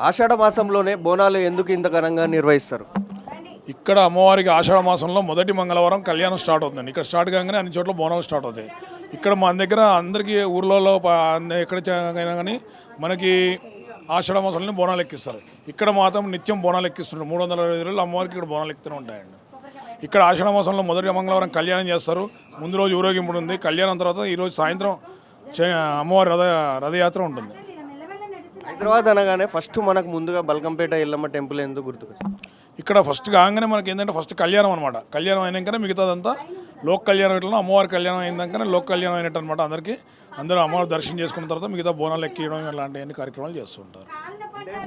ఆషాఢ మాసంలోనే బోనాలు ఎందుకు ఇంత ఘనంగా నిర్వహిస్తారు? ఇక్కడ అమ్మవారికి ఆషాఢ మాసంలో మొదటి మంగళవారం కళ్యాణం స్టార్ట్ అవుతుంది ఇక్కడ స్టార్ట్ కాగానే అన్ని చోట్ల బోనాలు స్టార్ట్ అవుతాయి. ఇక్కడ మన దగ్గర అందరికీ ఊర్లలో ప- ఎక్కడ కానీ మనకి ఆషాఢ మాసంలో బోనాలు ఎక్కిస్తారు. ఇక్కడ మాత్రం నిత్యం బోనాలు ఎక్కిస్తున్నారు మూడు వందల అరవై రోజులు అమ్మవారికి ఇక్కడ బోనాలు ఎక్కుతూ ఉంటాయండి. ఇక్కడ ఆషాఢ మాసంలో మొదటి మంగళవారం కళ్యాణం చేస్తారు. ముందు రోజు ఊరేగింపుడు ఉంది కళ్యాణం తర్వాత ఈరోజు సాయంత్రం చే- అమ్మవారి రథ రథయాత్ర ఉంటుంది. హైదరాబాద్ అనగానే ఫస్ట్ మనకు ముందుగా బల్కంపేట ఎల్లమ్మ టెంపుల్ ఎందుకు గుర్తుకొస్తుంది ఇక్కడ ఫస్ట్ కాగానే మనకి ఏంటంటే ఫస్ట్ కళ్యాణం అనమాట కళ్యాణం అయినాకనే మిగతాదంతా లోక్ కళ్యాణం ఎట్లా అమ్మవారి కళ్యాణం అయినాకనే లోక్ కళ్యాణం అయినట్టు అనమాట అందరికీ. అందరూ అమ్మవారి దర్శనం చేసుకున్న తర్వాత మిగతా బోనాలు ఎక్కియడం ఇలాంటి అన్ని కార్యక్రమాలు చేస్తుంటారు.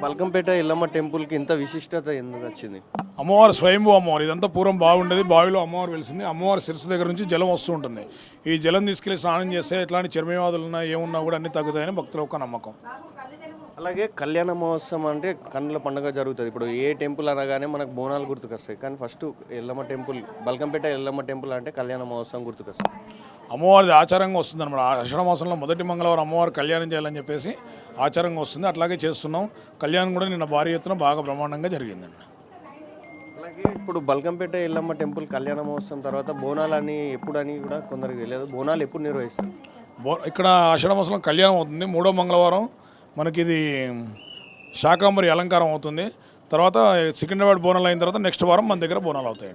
బల్కంపేట ఎల్లమ్మ టెంపుల్కి ఇంత విశిష్టత ఎందుకు వచ్చింది? అమ్మవారు స్వయంభూ అమ్మవారు ఇదంతా పూర్వం బాగుండేది బావిలో అమ్మవారు వెలిసింది అమ్మవారి శిరస్సు దగ్గర నుంచి జలం వస్తూ ఉంటుంది. ఈ జలం తీసుకెళ్ళి స్నానం చేస్తే ఎట్లాంటి చర్మవ్యాధులు ఉన్నా ఏమున్నా కూడా అన్ని తగ్గుతాయని భక్తుల ఒక నమ్మకం. అలాగే కళ్యాణ మహోత్సవం అంటే కన్నుల పండుగ జరుగుతుంది. ఇప్పుడు ఏ టెంపుల్ అనగానే మనకు బోనాలు గుర్తుకొస్తాయి. కానీ first Yellamma temple Balkampet Yellamma temple అంటే కళ్యాణ మహోత్సవం గుర్తుకొస్తుంది. అమ్మవారిది ఆచారంగా వస్తుంది అనమాట ఆషాఢ మాసంలో మొదటి మంగళవారం అమ్మవారు కళ్యాణం చేయాలని చెప్పేసి ఆచారంగా వస్తుంది. అట్లాగే చేస్తున్నాం. కళ్యాణం కూడా నిన్న భారీ ఎత్తున బాగా బ్రహ్మాండంగా జరిగిందండి. అలాగే ఇప్పుడు బల్కంపేట ఎల్లమ్మ టెంపుల్ కళ్యాణ మహోత్సవం తర్వాత బోనాలు అని ఎప్పుడని కూడా కొందరికి తెలియదు. బోనాలు ఎప్పుడు నిర్వహిస్తారు? బో ఇక్కడ ఆషాఢ మాసంలో కళ్యాణం అవుతుంది. మూడో మంగళవారం మనకి ఇది శాకాంబరి అలంకారం అవుతుంది. తర్వాత సికింద్రాబాద్ బోనాలు అయిన తర్వాత నెక్స్ట్ వారం మన దగ్గర బోనాలు అవుతాయి